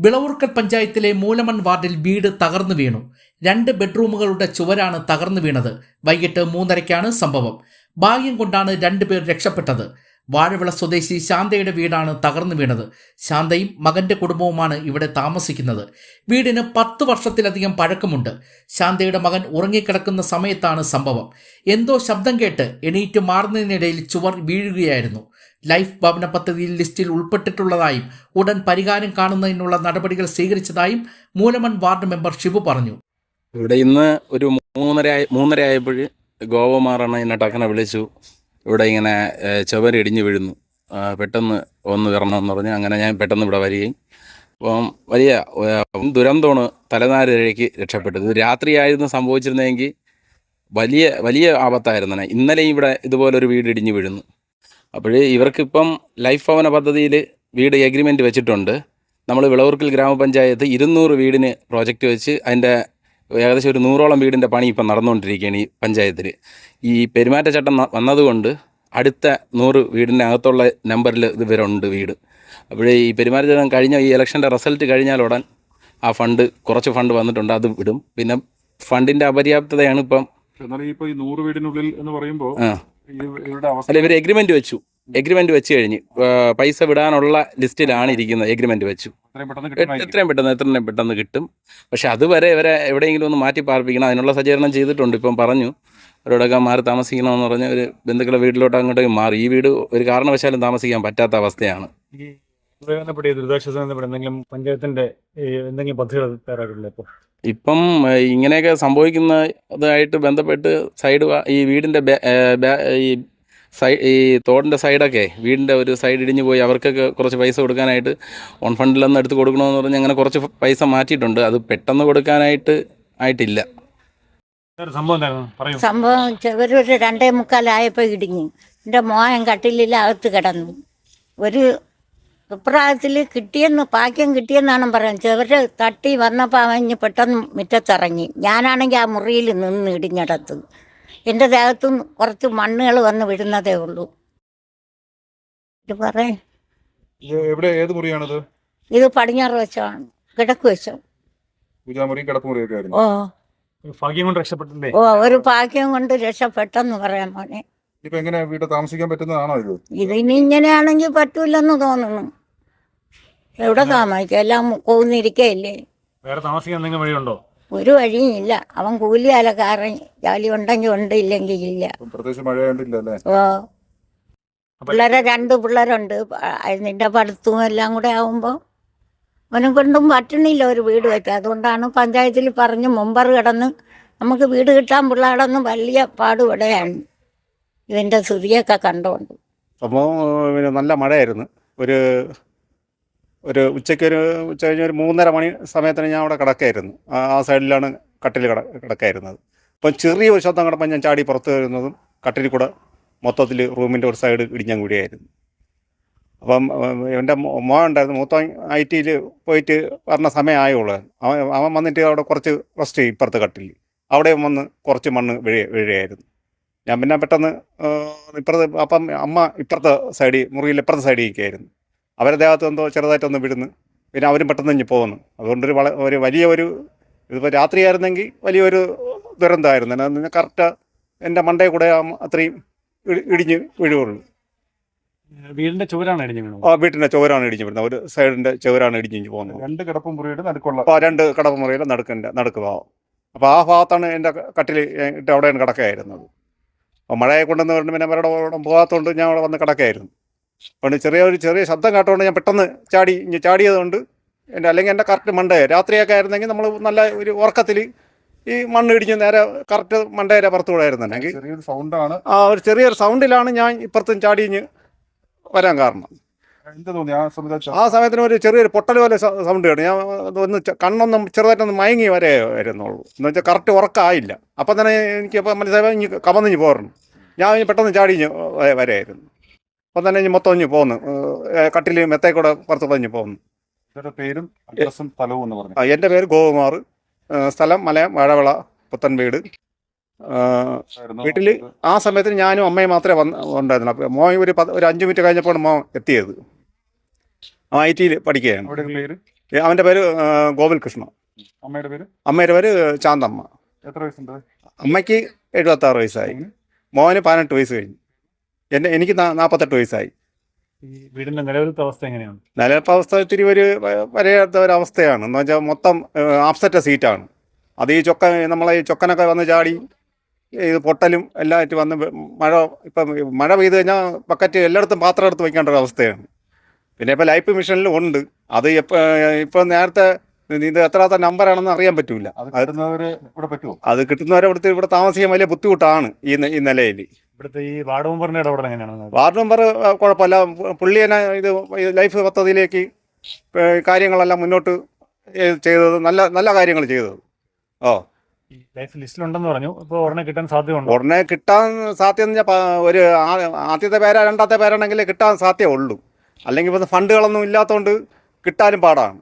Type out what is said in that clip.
വിളവൂർക്കൽ പഞ്ചായത്തിലെ മൂലമൺ വാർഡിൽ വീട് തകർന്നു വീണു. രണ്ട് ബെഡ്റൂമുകളുടെ ചുവരാണ് തകർന്നു വീണത്. വൈകിട്ട് മൂന്നരയ്ക്കാണ് സംഭവം. ഭാഗ്യം കൊണ്ടാണ് രണ്ടുപേർ രക്ഷപ്പെട്ടത്. വാഴവിള സ്വദേശി ശാന്തയുടെ വീടാണ് തകർന്നു വീണത്. ശാന്തയും മകന്റെ കുടുംബവുമാണ് ഇവിടെ താമസിക്കുന്നത്. വീടിന് പത്ത് വർഷത്തിലധികം പഴക്കമുണ്ട്. ശാന്തയുടെ മകൻ ഉറങ്ങിക്കിടക്കുന്ന സമയത്താണ് സംഭവം. എന്തോ ശബ്ദം കേട്ട് എണീറ്റ് മാറുന്നതിനിടയിൽ ചുവർ വീഴുകയായിരുന്നു. ലൈഫ് ഭവന പദ്ധതിയിൽ ലിസ്റ്റിൽ ഉൾപ്പെട്ടിട്ടുള്ളതായും ഉടൻ പരിഹാരം കാണുന്നതിനുള്ള നടപടികൾ സ്വീകരിച്ചതായും മൂലമൺ വാർഡ് മെമ്പർ ഷിബു പറഞ്ഞു. ഇവിടെ ഇന്ന് ഒരു മൂന്നര മൂന്നര ആയപ്പോൾ മാറണ എന്നെ ടക്കനെ വിളിച്ചു. ഇവിടെ ഇങ്ങനെ ചുവരിടിഞ്ഞു വീഴുന്നു. പെട്ടെന്ന് ഒന്ന് വരണമെന്ന് പറഞ്ഞു അങ്ങനെ ഞാൻ പെട്ടെന്ന് ഇവിടെ വരികയും. അപ്പം വലിയ ദുരന്തമാണ് തലനാരിഴയ്ക്ക് രക്ഷപ്പെട്ടത്. രാത്രിയായിരുന്നു സംഭവിച്ചിരുന്നെങ്കിൽ വലിയ വലിയ ആപത്തായിരുന്നു. ഇന്നലെ ഇവിടെ ഇതുപോലൊരു വീട് ഇടിഞ്ഞു വീഴുന്നു. അപ്പോൾ ഇവർക്കിപ്പം ലൈഫ് ഭവന പദ്ധതിയിൽ വീട് എഗ്രിമെന്റ് വെച്ചിട്ടുണ്ട്. നമ്മൾ വിളവൂർക്കിൽ ഗ്രാമപഞ്ചായത്ത് ഇരുന്നൂറ് വീടിന് പ്രോജക്റ്റ് വെച്ച് അതിന്റെ ഏകദേശം ഒരു നൂറോളം വീടിന്റെ പണി ഇപ്പം നടന്നുകൊണ്ടിരിക്കുകയാണ് ഈ പഞ്ചായത്തിൽ ഈ പെരുമാറ്റച്ചട്ടം വന്നതുകൊണ്ട് അടുത്ത നൂറ് വീടിന്റെ അകത്തുള്ള നമ്പറിൽ ഇത് ഉണ്ട് വീട്. അപ്പോഴേ ഈ പെരുമാറ്റച്ചട്ടം കഴിഞ്ഞ ഈ ഇലക്ഷന്റെ റിസൾട്ട് കഴിഞ്ഞാൽ ഉടൻ ആ ഫണ്ട് കുറച്ച് ഫണ്ട് വന്നിട്ടുണ്ട് അത് വിടും. പിന്നെ ഫണ്ടിന്റെ അപര്യാപ്തതയാണ് ഇപ്പം എന്നാൽ ഇപ്പോൾ ഈ നൂറ് വീടിനുള്ളിൽ എന്ന് പറയുമ്പോൾ അല്ല ഇവർ എഗ്രിമെന്റ് വെച്ചു. എഗ്രിമെന്റ് വെച്ച് കഴിഞ്ഞ് പൈസ വിടാനുള്ള ലിസ്റ്റിലാണ് ഇരിക്കുന്നത്. എഗ്രിമെന്റ് വെച്ചു. എത്രയും പെട്ടെന്ന്. എത്രയും പെട്ടെന്ന് എത്രയും കിട്ടും. പക്ഷെ അതുവരെ ഇവരെ എവിടെയെങ്കിലും ഒന്ന് മാറ്റി പാർപ്പിക്കണം. അതിനുള്ള സജ്ജീകരണം ചെയ്തിട്ടുണ്ട്. ഇപ്പം പറഞ്ഞു അവരോടൊക്കെ മാറി താമസിക്കണമെന്ന് പറഞ്ഞ് ഒരു ബന്ധുക്കളുടെ വീട്ടിലോട്ട് അങ്ങോട്ടേക്ക് മാറി. ഈ വീട് ഒരു കാരണവശാലും താമസിക്കാൻ പറ്റാത്ത അവസ്ഥയാണ്. ദുരിതാശ്വാസം എന്തെങ്കിലും പഞ്ചായത്തിന്റെ എന്തെങ്കിലും പദ്ധതികൾ തയ്യാറായിട്ടുണ്ടോ ഇപ്പോൾ? ഇപ്പം ഇങ്ങനെയൊക്കെ സംഭവിക്കുന്നതായിട്ട് ബന്ധപ്പെട്ട് സൈഡ് ഈ വീടിന്റെ ഈ സൈ ഈ തോടിന്റെ സൈഡൊക്കെ വീടിന്റെ ഒരു സൈഡ് ഇടിഞ്ഞു പോയി അവർക്കൊക്കെ കുറച്ച് പൈസ കൊടുക്കാനായിട്ട് ഓൺ ഫണ്ടിൽ നിന്ന് എടുത്ത് കൊടുക്കണമെന്ന് പറഞ്ഞ് അങ്ങനെ കുറച്ച് പൈസ മാറ്റിയിട്ടുണ്ട്. അത് പെട്ടെന്ന് കൊടുക്കാനായിട്ട് ആയിട്ടില്ല. സംഭവം ഒരു രണ്ടേ മുക്കാലായപ്പോൾ ഇടിഞ്ഞു. എന്റെ മോൻ കട്ടിലിൽ അകത്ത് കിടന്നു. ഒരു അഭിപ്രായത്തിൽ കിട്ടിയെന്ന് പാക്യം കിട്ടിയെന്നാണ് പറയുന്നത്. ചെവര് തട്ടി വന്നപ്പോൾ അവൻ പെട്ടെന്ന് മുറ്റത്തിറങ്ങി. ഞാനാണെങ്കിൽ ആ മുറിയിൽ നിന്ന് ഇടിഞ്ഞടത്ത്. എന്റെ ദേഹത്തും കുറച്ച് മണ്ണുകൾ വന്ന് വിടുന്നതേ ഉള്ളൂ. ഇത് പറയേ. ഇത് എവിടെ ഏത് മുറിയാണത്? ഇത് പടിഞ്ഞാറ് വശമാണ്. കിടക്ക് വശം. പൂജാമുറി കിടപ്പുമുറിയൊക്കെ ഓ. ഒരു ഭാഗ്യം കൊണ്ട് രക്ഷപ്പെട്ടില്ലേ? ഓ ഒരു പാക്യം കൊണ്ട് രക്ഷപ്പെട്ടെന്ന് പറയാം മോനെ. ഇപ്പൊ എങ്ങനെ വീട്ടിൽ താമസിക്കാൻ പറ്റുന്നതാണോ ഇത്? ഇതിനി ഇങ്ങനെയാണെങ്കിൽ പറ്റൂലെന്ന് തോന്നുന്നു. എവിടെ താമസിക്കും? എല്ലാം കൊന്നിരിക്കയില്ലേ വേറെ താമസിക്കാൻ എന്തെങ്കിലും വഴിയുണ്ടോ? ഒരു വഴിയും ഇല്ല അവൻ കൂലി അലക്കാരൻ ജോലി ഉണ്ടെങ്കിൽ ഉണ്ട് ഇല്ലെങ്കിൽ ഇല്ല. പ്രത്യേകിച്ച് ഓ. പിള്ളേരെ രണ്ട് പിള്ളേരുണ്ട്. നിന്റെ പഠിത്തവും എല്ലാം കൂടെ ആവുമ്പോൾ അവനും കൊണ്ടും പറ്റണില്ല ഒരു വീട് വെച്ചാൽ അതുകൊണ്ടാണ് പഞ്ചായത്തിൽ പറഞ്ഞ് മുമ്പർ കിടന്ന് നമുക്ക് വീട് കിട്ടാൻ പിള്ളേടൊന്നും വലിയ പാടുപടയാണ്. ഇതിന്റെ സ്ഥിതിയൊക്കെ കണ്ടുകൊണ്ട് സംഭവം പിന്നെ നല്ല മഴയായിരുന്നു. ഒരു ഒരു ഉച്ചയ്ക്ക് ഒരു ഉച്ച കഴിഞ്ഞ ഒരു മൂന്നര മണി സമയത്തിന് ഞാൻ അവിടെ കിടക്കായിരുന്നു. ആ സൈഡിലാണ് കട്ടിൽ കിട കിടക്കായിരുന്നത്. അപ്പം ചെറിയ ഒരു ശബ്ദം കിടപ്പം ഞാൻ ചാടി പുറത്ത് വരുന്നതും കട്ടിൽ കൂടെ മൊത്തത്തിൽ റൂമിന്റെ ഒരു സൈഡ് ഇടിഞ്ഞാൻ കൂടിയായിരുന്നു. അപ്പം എന്റെ മോ- ഉണ്ടായിരുന്നു. മൂത്ത ഐ ടിയിൽ പോയിട്ട് പറഞ്ഞ സമയമായുള്ളൂ അവൻ അവൻ വന്നിട്ട് അവിടെ കുറച്ച് റെസ്റ്റ് ചെയ്യും ഇപ്പുറത്തെ കട്ടിൽ അവിടെ വന്ന് കുറച്ച് മണ്ണ് വീഴ വീഴുകയായിരുന്നു. ഞാൻ പിന്നെ പെട്ടെന്ന് ഇപ്പുറത്ത് അപ്പം അമ്മ ഇപ്പുറത്തെ സൈഡിൽ മുറിയിൽ ഇപ്പുറത്തെ സൈഡിൽ ഇരിക്കുകയായിരുന്നു. അവരുടെ ദേഹത്ത് എന്തോ ചെറുതായിട്ടൊന്ന് വിടുന്നു. പിന്നെ അവരും പെട്ടെന്ന് ഇഞ്ഞ് പോകുന്നു. അതുകൊണ്ടൊരു വള ഒരു വലിയ ഒരു ഇതിപ്പോൾ രാത്രിയായിരുന്നെങ്കിൽ വലിയൊരു ദുരന്തമായിരുന്നു. കറക്റ്റ് എന്റെ മണ്ടയിൽ കൂടെ അത്രയും ഇടി- ഇടിഞ്ഞ് വീഴുകയുള്ളൂ. വീടിന്റെ ചുവരാണ് ഇടിഞ്ഞു വീണത്. ആ വീട്ടിന്റെ ചുവരാണ് ഇടിഞ്ഞ് വീണത്. ഒരു സൈഡിന്റെ ചുവരാണ് ഇടിഞ്ഞ് പോകുന്നത്. രണ്ട് കിടപ്പും മുറിയുടെ നടുക്കുള്ള അപ്പോൾ ആ രണ്ട് കിടപ്പ് മുറിയുടെ നടുക്കിന്റെ നടുക്ക് ഭാഗം. അപ്പോൾ ആ ഭാഗത്താണ് എന്റെ കട്ടിൽ ഇട്ട് അവിടെയാണ് കിടക്കുകയായിരുന്നത് അപ്പോൾ മഴയെ കൊണ്ടെന്ന് പറഞ്ഞു പിന്നെ അവരുടെ പോകാത്തതുകൊണ്ട് ഞാൻ അവിടെ വന്ന് കിടക്കുകയായിരുന്നു അപ്പോൾ ചെറിയ ഒരു ചെറിയ ശബ്ദം കേട്ടതുകൊണ്ട് ഞാൻ പെട്ടെന്ന് ചാടി ചാടിയതുകൊണ്ട് എന്റെ അല്ലെങ്കിൽ എന്റെ കറക്റ്റ് മണ്ടേ രാത്രിയൊക്കെ ആയിരുന്നെങ്കിൽ നമ്മൾ നല്ല ഒരു ഉറക്കത്തിൽ ഈ മണ്ണ് ഇടിഞ്ഞ് നേരെ കറക്റ്റ് മണ്ടേരെ പുറത്തു കൂടായിരുന്നെങ്കിൽ ചെറിയൊരു സൗണ്ടാണ് ആ ഒരു ചെറിയൊരു സൗണ്ടിലാണ് ഞാൻ ഇപ്പുറത്തും ചാടിഞ്ഞ് വരാൻ കാരണം. ആ സമയത്തിന് ഒരു ചെറിയൊരു പൊട്ടൽ പോലെ സൗണ്ട് കേട്ടു. ഞാൻ ഒന്ന് കണ്ണൊന്നും ചെറുതായിട്ടൊന്ന് മയങ്ങി വരേ വരുന്നുള്ളൂ എന്ന് വെച്ചാൽ കറക്റ്റ് ഉറക്കമായില്ല അപ്പം തന്നെ എനിക്ക് അപ്പം മനസ്സിലായി ഇനി കമന്നിഞ്ഞ് പോരണം ഞാൻ പെട്ടെന്ന് ചാടിഞ്ഞ് വരെയായിരുന്നു. അപ്പം തന്നെ ഇനി മൊത്തം ഇഞ്ഞ് പോകുന്നു. കട്ടിൽ മെത്തേക്കൂടെ പുറത്ത് പതിഞ്ഞ് പോന്നു പേരും അഡ്രസ്സും സ്ഥലവും എന്ന് പറഞ്ഞു എന്റെ പേര് ഗോകുമാർ. സ്ഥലം മലയം വാഴവിള പുത്തൻ വീട്. വീട്ടിൽ ആ സമയത്തിന് ഞാനും അമ്മയും മാത്രമേ വന്ന് ഉണ്ടായിരുന്നു അപ്പോൾ മോൻ ഒരു പത്ത് ഒരു അഞ്ച് മിനിറ്റ് കഴിഞ്ഞപ്പോൾ മോ എത്തിയത്. ആ ഐ ടിയിൽ പഠിക്കുകയാണ്. അവന്റെ പേര് ആ, ഗോകുൽകൃഷ്ണ അമ്മയുടെ പേര്? അമ്മയുടെ പേര് ചാന്തമ്മ. എത്ര വയസ്സുണ്ട്? അമ്മയ്ക്ക് എഴുപത്താറ് വയസ്സായി. മോന് പതിനെട്ട് വയസ്സ് കഴിഞ്ഞു. എന്റെ എനിക്ക് നാൽപ്പത്തെട്ട് വയസ്സായി. ഈ വീടിന്റെ നിലവിലത്തെ അവസ്ഥ എങ്ങനെയാണ്? നിലവിലത്തെ അവസ്ഥ ഇത്തിരി ഒരു വരയാത്ത ഒരു അവസ്ഥയാണ്. എന്ന് വെച്ചാൽ മൊത്തം ആഫ്സെറ്റ സീറ്റാണ് അത് ഈ ചൊക്ക നമ്മളെ ഈ ചൊക്കനൊക്കെ വന്ന് ചാടി ഇത് പൊട്ടലും എല്ലാമായിട്ട് വന്ന് മഴ ഇപ്പം മഴ പെയ്ത് കഴിഞ്ഞാൽ ബക്കറ്റ് എല്ലായിടത്തും പാത്രം എടുത്ത് വയ്ക്കേണ്ട ഒരു അവസ്ഥയാണ്. പിന്നെ ഇപ്പോൾ ലൈഫ് മിഷനിലും ഉണ്ട്. അത് എപ്പോൾ ഇപ്പം നേരത്തെ ഇത് എത്രാത്ത നമ്പറാണെന്ന് അറിയാൻ പറ്റൂല. അത് കിട്ടുന്നവരെ ഇവിടെ പറ്റുമോ അത് കിട്ടുന്നവരെ ഇവിടുത്തെ ഇവിടെ താമസിക്കാൻ വലിയ ബുദ്ധിമുട്ടാണ് ഈ ഈ നിലയിൽ ഇവിടുത്തെ ഈ വാർഡ് മെമ്പറിന്റെ ഇടപെടൽ എങ്ങനെയാണ്? വാർഡ് മെമ്പർ കുഴപ്പമില്ല. പുള്ളി തന്നെ ഇത് ലൈഫ് പദ്ധതിയിലേക്ക് കാര്യങ്ങളെല്ലാം മുന്നോട്ട് ചെയ്തത് നല്ല നല്ല കാര്യങ്ങൾ ചെയ്തത്. ഓ. ലൈഫ് ലിസ്റ്റിലുണ്ടെന്ന് പറഞ്ഞു. ഇപ്പോൾ ഉടനെ കിട്ടാൻ സാധ്യതയുണ്ട്? ഉടനെ കിട്ടാൻ സാധ്യത എന്ന് വെച്ചാൽ പ- ഒരു ആദ്യത്തെ പേരാ രണ്ടാമത്തെ പേരാണെങ്കിൽ കിട്ടാൻ സാധ്യത ഉള്ളൂ അല്ലെങ്കിൽ ഇപ്പം ഫണ്ടുകളൊന്നും ഇല്ലാത്തതുകൊണ്ട് കിട്ടാനും പാടാണ്.